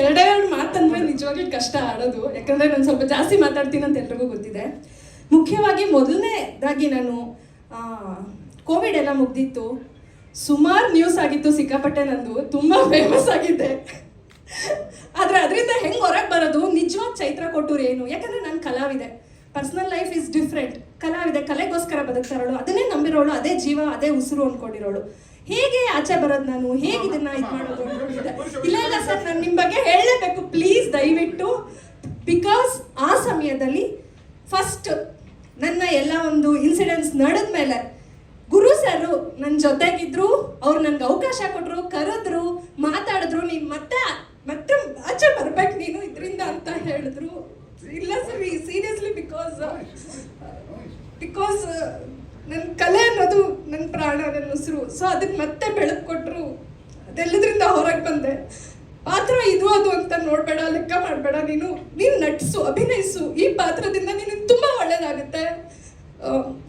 ಎರಡೇ ಎರಡು ಮಾತಂದ್ರೆ ನಿಜವಾಗ್ಲೂ ಕಷ್ಟ ಆಡೋದು. ಯಾಕಂದ್ರೆ ನಾನು ಸ್ವಲ್ಪ ಜಾಸ್ತಿ ಮಾತಾಡ್ತೀನಿ ಅಂತ ಎಲ್ರಿಗೂ ಗೊತ್ತಿದೆ. ಮುಖ್ಯವಾಗಿ ಮೊದಲನೇದಾಗಿ ನಾನು ಕೋವಿಡ್ ಎಲ್ಲ ಮುಗ್ದಿತ್ತು. ಸುಮಾರು ನ್ಯೂಸ್ ಆಗಿತ್ತು ಸಿಕ್ಕಾಪಟ್ಟೆ ನಂದು. ತುಂಬಾ ಫೇಮಸ್ ಆಗಿದ್ದೆ ಆದ್ರೆ ಅದರಿಂದ ಹೆಂಗ್ ಹೊರಗೆ ಬರೋದು? ನಿಜವಾದ ಚೈತ್ರ ಕೊಟ್ಟರು ಏನು? ಯಾಕಂದ್ರೆ ನಾನು ಕಲಾವಿದೆ. ಪರ್ಸನಲ್ ಲೈಫ್ ಇಸ್ ಡಿಫ್ರೆಂಟ್ ಕಲಾವಿದೆ ಕಲೆಗೋಸ್ಕರ ಬದುಕ್ತಾರೋಳು ಅದನ್ನೇ ನಂಬಿರೋಳು. ಅದೇ ಜೀವ, ಅದೇ ಉಸಿರು ಅನ್ಕೊಂಡಿರೋಳು ಹೇಗೆ ಆಚೆ ಬರೋದು ನಾನು? ಹೇಗೆ ಇದನ್ನ ಇದು ಮಾಡೋದು ಇಲ್ಲ ಇಲ್ಲ, ಸರ್, ನಾನು ನಿಮ್ಮ ಬಗ್ಗೆ ಹೇಳಲೇಬೇಕು. ಪ್ಲೀಸ್ ದಯವಿಟ್ಟು ಬಿಕಾಸ್ ಆ ಸಮಯದಲ್ಲಿ ಫಸ್ಟ್ ನನ್ನ ಎಲ್ಲ ಒಂದು ಇನ್ಸಿಡೆಂಟ್ಸ್ ನಡೆದ ಮೇಲೆ ಗುರು ಸರ್ ನನ್ನ ಜೊತೆಗಿದ್ರು, ಅವ್ರು ನನ್ಗೆ ಅವಕಾಶ ಕೊಟ್ರು, ಕರೆದ್ರು, ಮಾತಾಡಿದ್ರು, ನೀನ್ ಮತ್ತೆ ಮತ್ತೆ ಆಚೆ ಬರ್ಬೇಕು ನೀನು ಇದರಿಂದ ಅಂತ ಹೇಳಿದ್ರು. ಇಲ್ಲ, ಸರ್ ಸೀರಿಯಸ್ಲಿ ಬಿಕಾಸ್ ಬಿಕಾಸ್ ನನ್ನ ಕಲೆ ಅನ್ನೋದು ನನ್ನ ಪ್ರಾಣ ನನ್ನ ಉಸಿರು. ಸೊ ಅದಕ್ಕೆ ಮತ್ತೆ ಬೆಳಕು ಕೊಟ್ಟರು ಅದೆಲ್ಲದ್ರಿಂದ ಹೊರಗೆ ಬಂದೆ. ಪಾತ್ರ ಇದು, ಅದು ಅಂತ ನೋಡಬೇಡ, ಲೆಕ್ಕ ಮಾಡಬೇಡ ನೀನು. ನೀನು ನಟಿಸು, ಅಭಿನಯಿಸು. ಈ ಪಾತ್ರದಿಂದ ನಿನಗೆ ತುಂಬ ಒಳ್ಳೇದಾಗುತ್ತೆ.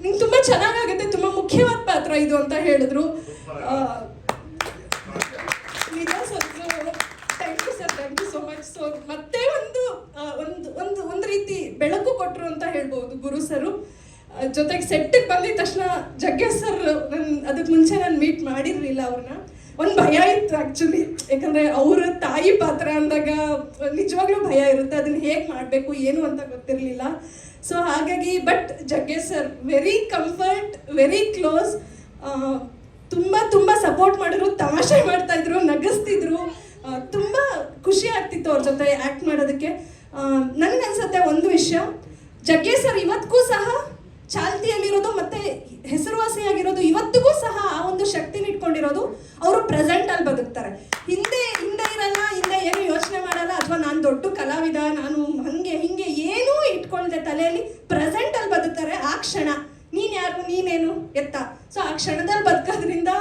ನಿಂಗೆ ತುಂಬ ಚೆನ್ನಾಗಾಗುತ್ತೆ, ತುಂಬ ಮುಖ್ಯವಾದ ಪಾತ್ರ ಇದು ಅಂತ ಹೇಳಿದ್ರು. ನಿಜ sir thank you sir thank you so much so ಮತ್ತೆ ಒಂದು ಒಂದು ಒಂದು ಒಂದು ರೀತಿ ಬೆಳಕು ಕೊಟ್ಟರು ಅಂತ ಹೇಳ್ಬೋದು ಗುರು ಸರು. ಜೊತೆಗೆ ಸೆಟ್ಟಿಗೆ ಬಂದಿದ ತಕ್ಷಣ ಜಗ್ಗೇಶ್ ಸರ್ ನನ್ ಅದಕ್ಕೆ ಮುಂಚೆ ನಾನು ಮೀಟ್ ಮಾಡಿರ್ಲಿಲ್ಲ ಅವ್ರನ್ನ. ಒಂದು ಭಯ ಇತ್ತು ಆ್ಯಕ್ಚುಲಿ ಯಾಕಂದ್ರೆ ಅವ್ರ ತಾಯಿ ಪಾತ್ರ ಅಂದಾಗ ನಿಜವಾಗ್ಲೂ ಭಯ ಇರುತ್ತೆ. ಅದನ್ನ ಹೇಗೆ ಮಾಡಬೇಕು, ಏನು ಅಂತ ಗೊತ್ತಿರಲಿಲ್ಲ. ಸೊ ಹಾಗಾಗಿ but Jagge sir very comfort very close ತುಂಬ ತುಂಬ ಸಪೋರ್ಟ್ ಮಾಡಿದ್ರು, ತಮಾಷೆ ಮಾಡ್ತಾ ಇದ್ರು, ನಗಿಸ್ತಿದ್ರು. ತುಂಬ ಖುಷಿ ಆಗ್ತಿತ್ತು ಅವ್ರ ಜೊತೆ ಆ್ಯಕ್ಟ್ ಮಾಡೋದಕ್ಕೆ. ನನಗನ್ಸುತ್ತೆ ಒಂದು ವಿಷಯ. ಜಗ್ಗೇಶ್ ಸರ್ ಇವತ್ತಿಗೂ ಸಹ ಚಾಲ್ತಿಯಲ್ಲಿರೋದು ಮತ್ತೆ ಹೆಸರುವಾಸಿಯಾಗಿರೋದು ಇವತ್ತಿಗೂ ಸಹ ಆ ಒಂದು ಶಕ್ತಿನ ಇಟ್ಕೊಂಡಿರೋದು ಅವರು ಪ್ರೆಸೆಂಟ್ ಅಲ್ಲಿ ಬದುಕ್ತಾರೆ. ಹಿಂದೆ ಹಿಂದೆ ಇರಲ್ಲ, ಹಿಂದೆ ಏನು ಯೋಚನೆ ಮಾಡಲ್ಲ, ಅಥವಾ ನಾನು ದೊಡ್ಡ ಕಲಾವಿದ, ನಾನು ಹಂಗೆ, ಹಿಂಗೆ ಏನೂ ಇಟ್ಕೊಳ್ದೆ ತಲೆಯಲ್ಲಿ ಪ್ರೆಸೆಂಟ್ ಅಲ್ಲಿ ಬದುಕ್ತಾರೆ, ಆ ಕ್ಷಣ. ನೀನ್ ಯಾರು? ನೀನೇನು? ಎತ್ತ. ಸೊ ಆ ಕ್ಷಣದಲ್ಲಿ ಬದುಕೋದ್ರಿಂದ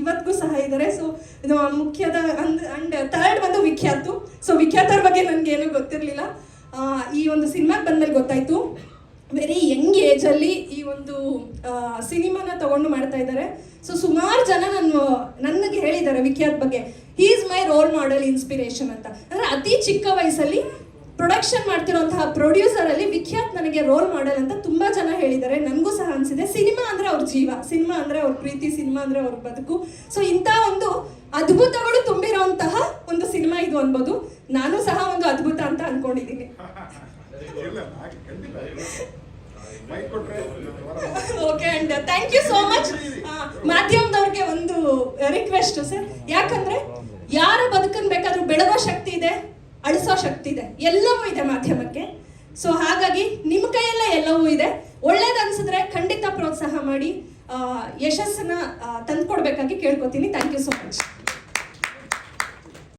ಇವತ್ತಿಗೂ ಸಹ ಇದ್ದಾರೆ ಸೊ ಇದು ಮುಖ್ಯದ ಅಂಡ್ ಅಂಡ್ ಥರ್ಡ್ ಬಂದು ವಿಖ್ಯಾತು. ಸೊ ವಿಖ್ಯಾತರ ಬಗ್ಗೆ ನನಗೆ ಏನು ಗೊತ್ತಿರಲಿಲ್ಲ ಈ ಒಂದು ಸಿನಿಮಾಗೆ ಬಂದ್ಮೇಲೆ ಗೊತ್ತಾಯ್ತು. ವೆರಿ ಯಂಗ್ ಏಜಲ್ಲಿ ಈ ಒಂದು ಸಿನಿಮಾನ ತಗೊಂಡು ಮಾಡ್ತಾ ಇದ್ದಾರೆ. ಸೊ ಸುಮಾರು ಜನ ನಾನು ನನಗೆ ಹೇಳಿದ್ದಾರೆ ವಿಖ್ಯಾತ್ ಬಗ್ಗೆ. Is my role model inspiration ಅಂತ. ಅಂದ್ರೆ ಅತಿ ಚಿಕ್ಕ ವಯಸ್ಸಲ್ಲಿ ಪ್ರೊಡಕ್ಷನ್ ಮಾಡ್ತಿರೋಂತಹ ಪ್ರೊಡ್ಯೂಸರ್ ಅಲ್ಲಿ ವಿಖ್ಯಾತ್ ನನಗೆ ರೋಲ್ ಮಾಡೆಲ್ ಅಂತ ತುಂಬಾ ಜನ ಹೇಳಿದ್ದಾರೆ. ನನಗೂ ಸಹ ಅನ್ಸಿದೆ. ಸಿನಿಮಾ ಅಂದ್ರೆ ಅವ್ರ ಜೀವ. ಸಿನಿಮಾ ಅಂದ್ರೆ ಅವ್ರ ಪ್ರೀತಿ, ಸಿನಿಮಾ ಅಂದ್ರೆ ಅವ್ರ ಬದುಕು. ಸೊ ಇಂಥ ಒಂದು ಅದ್ಭುತಗಳು ತುಂಬಿರೋಂತಹ ಒಂದು ಸಿನಿಮಾ ಇದು ಅನ್ಬೋದು. ನಾನು ಸಹ ಅನ್ಕೊಂಡಿದ್ದೀನಿ okay and thank you so much ಮಾಧ್ಯಮದವ್ರಿಗೆ ಒಂದು ರಿಕ್ವೆಸ್ಟ್ ಸರ್ ಯಾಕಂದ್ರೆ ಯಾರ ಬದುಕನ್ ಬೇಕಾದ್ರೂ ಬೆಳಗೋ ಶಕ್ತಿ ಇದೆ ಅಳಿಸೋ ಶಕ್ತಿ ಇದೆ. ಎಲ್ಲವೂ ಇದೆ ಮಾಧ್ಯಮಕ್ಕೆ. ಸೊ ಹಾಗಾಗಿ ನಿಮ್ಮ ಕೈಯಲ್ಲೇ ಎಲ್ಲವೂ ಇದೆ. ಒಳ್ಳೇದು ಅನ್ಸಿದ್ರೆ ಖಂಡಿತ ಪ್ರೋತ್ಸಾಹ ಮಾಡಿ ಯಶಸ್ಸನ್ನ ತಂದ್ಕೊಡ್ಬೇಕಾಗಿ ಕೇಳ್ಕೊತೀನಿ. Thank you so much